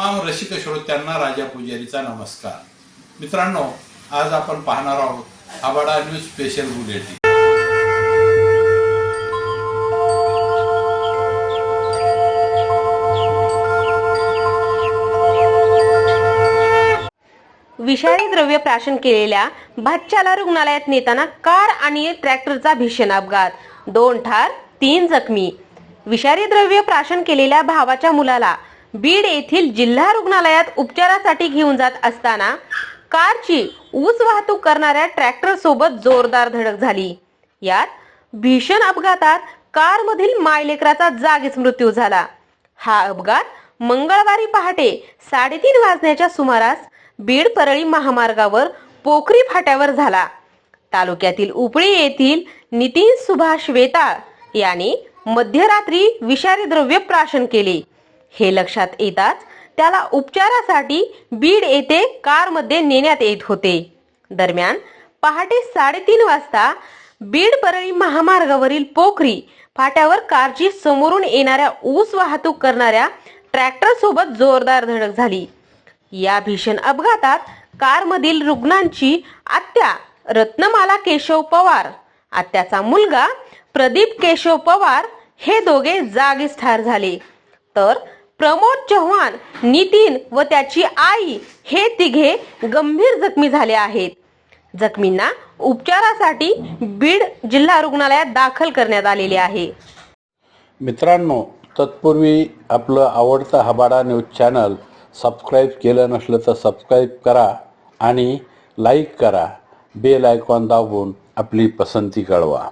तमाम रसिक श्रोत्यांना राजा पुजारीचा नमस्कार. मित्रांनो आज आपण पाहणार आहोत आबाडा न्यूज स्पेशल बुलेटिन. विषारी द्रव्य प्राशन केलेल्या भातशाला रुग्णालयात नेताना कार आणि ट्रॅक्टरचा भीषण अपघात. दोन ठार तीन जखमी. विषारी द्रव्य प्राशन केलेल्या भावाच्या मुलाला बीड येथील जिल्हा रुग्णालयात उपचारासाठी घेऊन जात असताना कारची ऊस वाहतूक करणाऱ्या ट्रॅक्टर सोबत जोरदार धडक झाली. यात भीषण अपघातात कारमधील मायलेकराचा जागीच मृत्यू झाला. हा अपघात मंगळवारी पहाटे साडेतीन वाजण्याच्या सुमारास बीड परळी महामार्गावर पोखरी फाट्यावर झाला. तालुक्यातील उपळी येथील नितीन सुभाष वेताळ यांनी मध्यरात्री विषारी द्रव्य प्राशन केले. हे लक्षात येताच त्याला उपचारासाठी बीड येथे कारमध्ये नेण्यात येत होते. दरम्यान पहाटे साडेतीन वाजता बीड परळी महामार्गावरील पोखरी फाट्यावर कारची समोरून येणाऱ्या ऊस वाहतूक करणाऱ्या ट्रॅक्टर सोबत जोरदार धडक झाली. या भीषण अपघातात कारमधील रुग्णांची आत्या रत्नमाला केशव पवार आत्याचा मुलगा प्रदीप केशव पवार हे दोघे जागीच ठार झाले. तर प्रमोद चव्हाण नितीन व त्याची आई हे तिघे गंभीर जखमी झाले आहेत. जखमींना उपचारासाठी बीड जिल्हा रुग्णालयात दाखल करण्यात आलेले आहे. मित्रांनो तत्पूर्वी आपलं आवडतं हबाडा न्यूज चॅनल सबस्क्राईब केलं नसलं तर सबस्क्राईब करा आणि लाईक करा. बेल आयकॉन दाबून आपली पसंती कळवा.